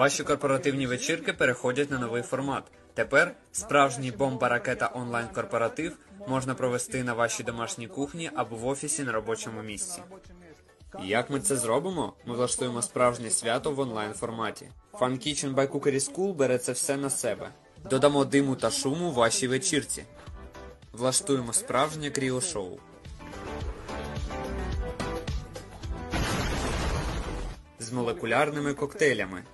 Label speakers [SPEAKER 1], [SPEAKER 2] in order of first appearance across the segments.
[SPEAKER 1] Ваші корпоративні вечірки переходять на новий формат. Тепер справжній бомба ракета онлайн корпоратив можна провести на вашій домашній кухні або в офісі на робочому місці. Як ми це зробимо? Ми влаштуємо справжнє свято в онлайн форматі. Fun Kitchen by Cookery School бере це все на себе. Додамо диму та шуму вашій вечірці. Влаштуємо справжнє кріо-шоу. З молекулярними коктейлями.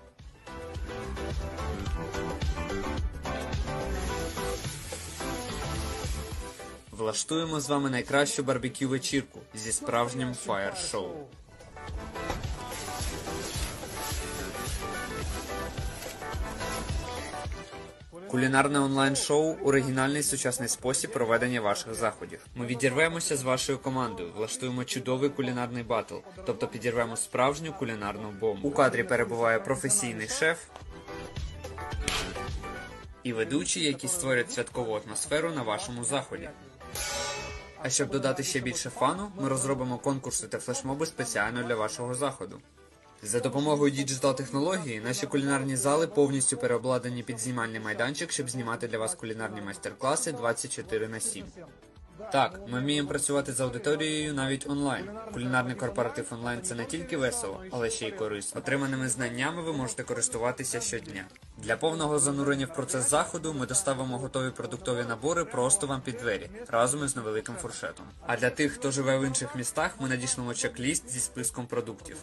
[SPEAKER 1] Влаштуємо з вами найкращу барбекю вечірку зі справжнім фаєр-шоу. Кулінарне онлайн-шоу оригінальний сучасний спосіб проведення ваших заходів. Ми відірвемося з вашою командою, влаштуємо чудовий кулінарний батл, тобто підірвемо справжню кулінарну бомбу. У кадрі перебуває професійний шеф і ведучі, які створять святкову атмосферу на вашому заході. А щоб додати ще більше фану, ми розробимо конкурси та флешмоби спеціально для вашого заходу. За допомогою діджитал-технології наші кулінарні зали повністю переобладнані під знімальний майданчик, щоб знімати для вас кулінарні майстер-класи 24 на 7. Так, ми вміємо працювати з аудиторією навіть онлайн. Кулінарний корпоратив онлайн це не тільки весело, але ще й корисно. Отриманими знаннями ви можете користуватися щодня. Для повного занурення в процес заходу ми доставимо готові продуктові набори просто вам під двері разом із невеликим фуршетом. А для тих, хто живе в інших містах, ми надішлемо чек-ліст зі списком продуктів.